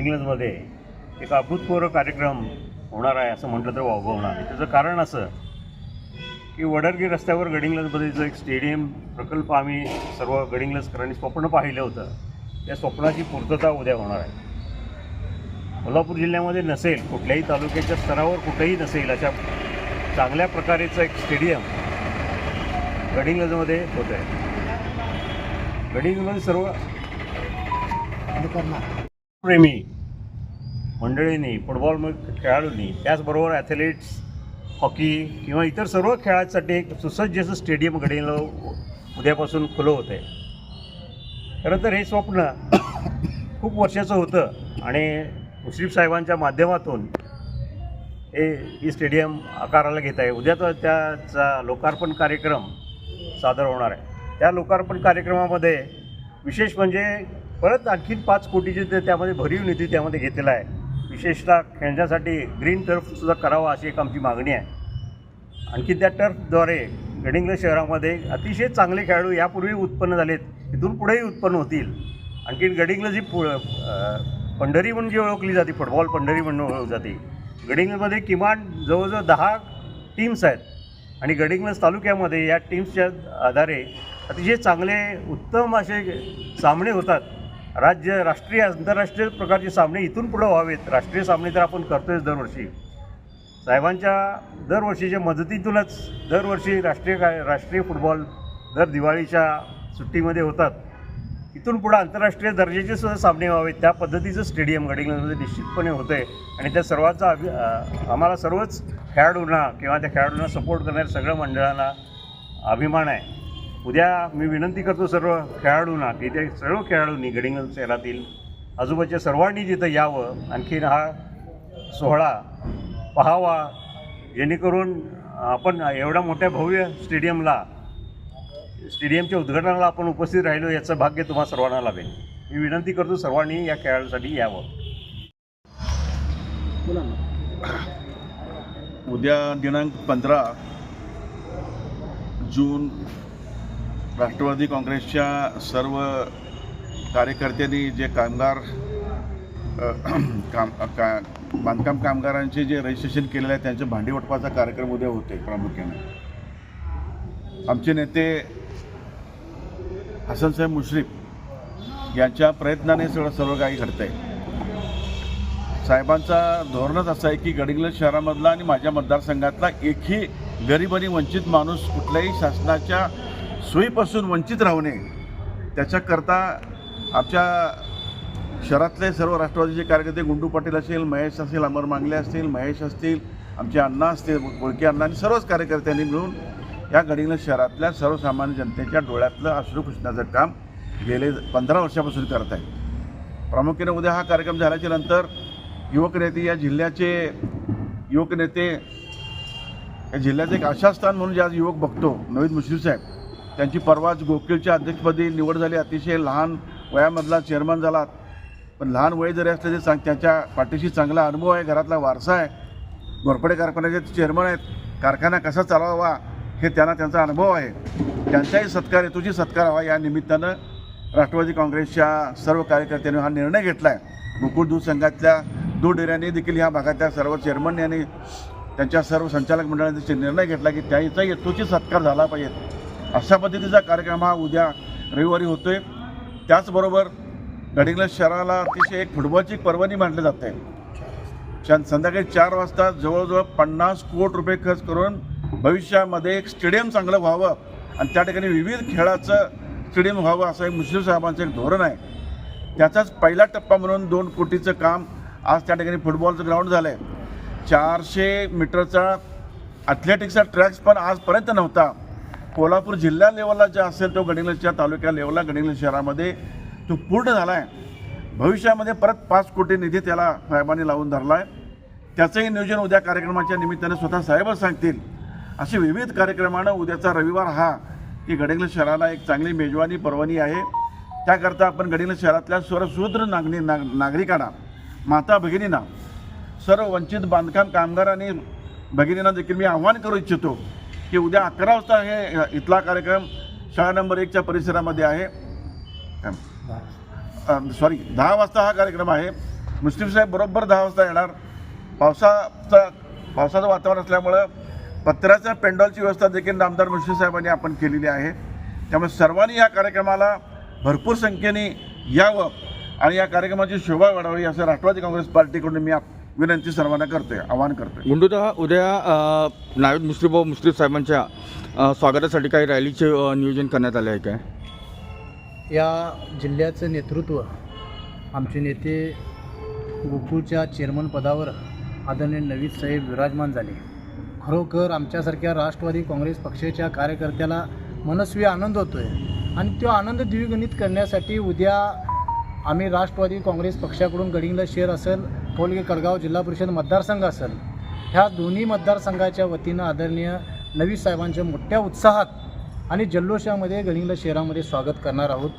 इंग्लंडमध्ये एक अभूतपूर्व कार्यक्रम होणार आहे असं म्हटलं तर वाभवणार आहे त्याचं कारण असं की वडरगी रस्त्यावर गडिंग्लजमध्ये जो एक स्टेडियम प्रकल्प आम्ही सर्व गडिंग्लजकरांनी स्वप्न पाहिलं होतं त्या स्वप्नाची पूर्तता उद्या होणार आहे. कोल्हापूर जिल्ह्यामध्ये नसेल कुठल्याही तालुक्याच्या स्तरावर कुठेही नसेल अशा चांगल्या प्रकारेचं एक स्टेडियम गडिंग्लजमध्ये होतं आहे गडिंग्लज सर्व प्रेमी मंडळींनी फुटबॉल खेळाडूंनी त्याचबरोबर ॲथलीट्स हॉकी किंवा इतर सर्व खेळासाठी एक सुसज्ज असं स्टेडियम गडिंगला उद्यापासून खुलं होतं आहे खरं तर हे स्वप्न खूप वर्षाचं होतं आणि मुश्रीफ साहेबांच्या माध्यमातून हे ही स्टेडियम आकाराला घेत आहे उद्या तर त्याचा लोकार्पण कार्यक्रम सादर होणार आहे. त्या लोकार्पण कार्यक्रमामध्ये विशेष म्हणजे परत आणखीन पाच कोटीचे ते त्यामध्ये भरीव निधी त्यामध्ये घेतलेला आहे. विशेषतः खेळण्यासाठी ग्रीन टर्फसुद्धा करावा अशी एक आमची मागणी आहे. आणखी त्या टर्फद्वारे गडिंग्लज शहरामध्ये अतिशय चांगले खेळाडू यापूर्वी उत्पन्न झालेत इथून पुढेही उत्पन्न होतील. आणखी गडिंग्लज ही पु पंढरी म्हणून जी ओळखली जाते फुटबॉल पंढरी म्हणून ओळखली जाते गडिंग्लजमध्ये किमान जवळजवळ दहा टीम्स आहेत. आणि गडिंग्लज तालुक्यामध्ये या टीम्सच्या आधारे अतिशय चांगले उत्तम असे सामने होतात. राज्य राष्ट्रीय आंतरराष्ट्रीय प्रकारचे सामने इथून पुढं व्हावेत. राष्ट्रीय सामने तर आपण करतोयच दरवर्षी. साहेबांच्या दरवर्षीच्या मदतीतूनच दरवर्षी राष्ट्रीय काय राष्ट्रीय फुटबॉल दर दिवाळीच्या सुट्टीमध्ये होतात. इथून पुढं आंतरराष्ट्रीय दर्जाचे सुद्धा सामने व्हावेत. त्या पद्धतीचं स्टेडियम घडिंगमध्ये निश्चितपणे होतं आहे आणि त्या सर्वांचा अभि आम्हाला सर्वच खेळाडूंना किंवा त्या खेळाडूंना सपोर्ट करणाऱ्या सगळ्या मंडळांना अभिमान आहे. उद्या मी विनंती करतो सर्व खेळाडूंना की ते सर्व खेळाडूंनी गडिंगल शहरातील आजूबाजूच्या सर्वांनी जिथं यावं आणखीन हा सोहळा पाहावा. जेणेकरून आपण एवढ्या मोठ्या भव्य स्टेडियमला स्टेडियमच्या उद्घाटनाला आपण उपस्थित राहिलो याचं भाग्य तुम्हा सर्वांना लाभेल. मी विनंती करतो सर्वांनी या खेळासाठी यावं. उद्या दिनांक पंधरा जून राष्ट्रवादी काँग्रेसच्या सर्व कार्यकर्त्यांनी जे कामगार काम का बांधकाम कामगारांचे जे रजिस्ट्रेशन केलेलं आहे त्यांचे भांडीवटपाचा कार्यक्रम उद्या होते प्रामुख्याने. आमचे नेते हसनसाहेब मुश्रीफ यांच्या प्रयत्नाने सगळं सर्व काही घडतंय. साहेबांचा धोरणच असं आहे की गडिंग्लज शहरामधला आणि माझ्या मतदारसंघातला एकही गरीब आणि वंचित माणूस कुठल्याही शासनाच्या सोयीपासून वंचित राहू नये. त्याच्याकरता आमच्या शहरातले सर्व राष्ट्रवादीचे कार्यकर्ते गुंडू पाटील असेल महेश असेल अमर मांगले असतील महेश असतील आमचे अण्णा असतील बोळके अण्णा आणि सर्वच कार्यकर्त्यांनी मिळून या घडीनं शहरातल्या सर्वसामान्य जनतेच्या डोळ्यातलं अश्रू पुसण्याचं काम गेले पंधरा वर्षापासून करत आहे प्रामुख्याने उद्या हा कार्यक्रम झाल्याच्यानंतर युवक नेते या जिल्ह्याचे युवक नेते या जिल्ह्याचं एक आशास्थान म्हणून जे आज युवक बघतो नवीन मुश्रीफ साहेब त्यांची परवाच गोकुळच्या अध्यक्षपदी निवड झाली. अतिशय लहान वयामधला चेअरमन झाला. पण लहान वय जरी असले तरी सांग त्यांच्या पाठीशी चांगला अनुभव आहे. घरातला वारसा आहे. घोरपडे कारखान्याचे चेअरमन आहेत. कारखाना कसा चालवावा हे त्यांना त्यांचा अनुभव आहे. त्यांचाही सत्कार हेतूची सत्कार हवा या निमित्तानं राष्ट्रवादी काँग्रेसच्या सर्व कार्यकर्त्यांनी हा निर्णय घेतला आहे गोकुळ दूध संघातल्या दूध डेऱ्यांनी देखील ह्या भागातल्या सर्व चेअरमन यांनी त्यांच्या सर्व संचालक मंडळाने निर्णय घेतला की त्याचा हेतूची सत्कार झाला पाहिजे. अशा पद्धतीचा कार्यक्रम हा उद्या रविवारी होतोय. त्याचबरोबर गडिंग्लज शहराला अतिशय एक फुटबॉलची पर्वणी मानली जाते. छान संध्याकाळी चार वाजता जवळजवळ पन्नास कोटी रुपये खर्च करून भविष्यामध्ये एक स्टेडियम चांगलं व्हावं आणि त्या ठिकाणी विविध खेळाचं स्टेडियम व्हावं असं एक मुस्लिम साहेबांचं एक धोरण आहे. त्याचाच पहिला टप्पा म्हणून दोन कोटीचं काम आज त्या ठिकाणी फुटबॉलचं ग्राउंड झालं आहे चारशे मीटरचा ॲथलेटिक्सचा ट्रॅक्स पण आजपर्यंत नव्हता. कोल्हापूर जिल्हा लेवलला जे असेल तो गडिंग्लजच्या तालुक्या लेवलला गडिंग्लज शहरामध्ये तो पूर्ण झाला आहे भविष्यामध्ये परत पाच कोटी निधी त्याला साहेबांनी लावून धरला आहे त्याचंही नियोजन उद्या कार्यक्रमाच्या निमित्ताने स्वतः साहेबच सांगतील. असे विविध कार्यक्रमानं उद्याचा रविवार हा की गडिंग्लज शहराला एक चांगली मेजवानी पर्वणी आहे. त्याकरता आपण गडिंग्लज शहरातल्या स्वरशूद्र नागणी नाग नागरिकांना माता भगिनींना सर्व वंचित बांधकाम कामगार आणि भगिनींना देखील मी आव्हान करू इच्छितो. की उद्या अकरा वाजता हे इथला कार्यक्रम शाळा नंबर एकच्या परिसरामध्ये आहे. सॉरी दहा वाजता हा कार्यक्रम आहे. मुस्लिम साहेब बरोबर दहा वाजता येणार. पावसाचा पावसाचं वातावरण असल्यामुळं पत्र्याच्या पेंडॉलची व्यवस्था देखील नामदार मुश्रीफ साहेबांनी आपण केलेली आहे. त्यामुळे सर्वांनी या कार्यक्रमाला भरपूर संख्येने यावं आणि या कार्यक्रमाची शोभा वाढावी असं राष्ट्रवादी काँग्रेस पार्टीकडून मी आप- विनंती सर्वांना करतोय आवाहन करतोय. गुंडूदा उद्या नावेद मुश्रीफ मुश्रीफ साहेबांच्या स्वागतासाठी काही रॅलीचे नियोजन करण्यात आले आहे काय? या जिल्ह्याचं नेतृत्व आमचे नेते गोकुळच्या चेअरमन पदावर आदरणीय नवीद साहेब विराजमान झाले. खरोखर आमच्यासारख्या राष्ट्रवादी काँग्रेस पक्षाच्या कार्यकर्त्याला मनस्वी आनंद होतो आहे आणि तो आनंद द्विगुणित करण्यासाठी उद्या आम्ही राष्ट्रवादी काँग्रेस पक्षाकडून गडिंगला शहर असेल कोलगे कडगाव जिल्हा परिषद मतदारसंघ असेल. ह्या दोन्ही मतदारसंघाच्या वतीनं आदरणीय नवी साहेबांच्या मोठ्या उत्साहात आणि जल्लोषामध्ये गडिंगला शहरामध्ये स्वागत करणार आहोत.